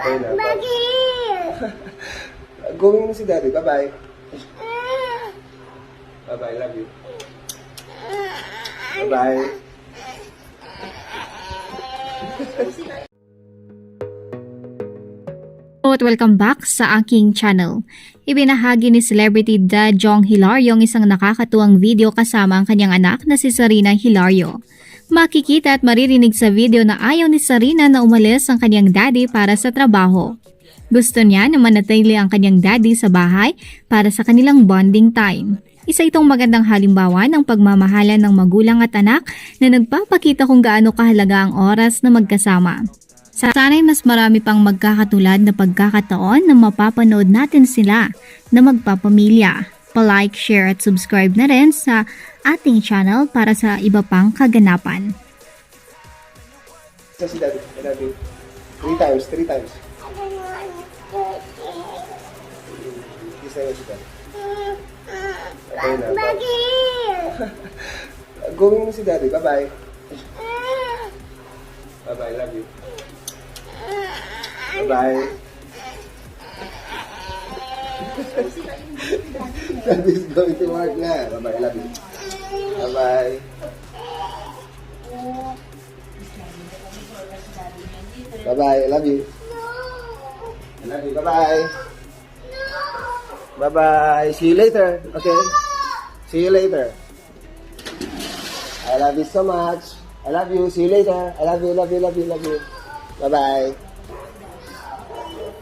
Okay na. Going mo si daddy. Bye-bye. Bye-bye. Love you. Bye-bye. at welcome back sa aking channel. Ibinahagi ni celebrity Da Jong Hilario ang isang nakakatuwang video kasama ang kanyang anak na si Sarina Hilario. Makikita at maririnig sa video na ayaw ni Sarina na umalis ang kanyang daddy para sa trabaho. Gusto niya na manatili ang kanyang daddy sa bahay para sa kanilang bonding time. Isa itong magandang halimbawa ng pagmamahalan ng magulang at anak na nagpapakita kung gaano kahalaga ang oras na magkasama. Sana'y mas marami pang magkakatulad na pagkakataon na mapapanood natin sila na magpapamilya. Pa-like, share at subscribe na rin sa ating channel para sa iba pang kaganapan. Sa si daddy. You. Three times. Three times. Kiss na yun si daddy. Okay na. Going mo si daddy. Bye-bye. Bye-bye. Love you. Bye-bye. Daddy's going to work na. Bye-bye. Love you. Bye-bye. Bye-bye. I love you. I love you. Bye-bye. Bye-bye. See you later. Okay? See you later. I love you so much. I love you. See you later. I love you, love you, love you, love you. Bye-bye.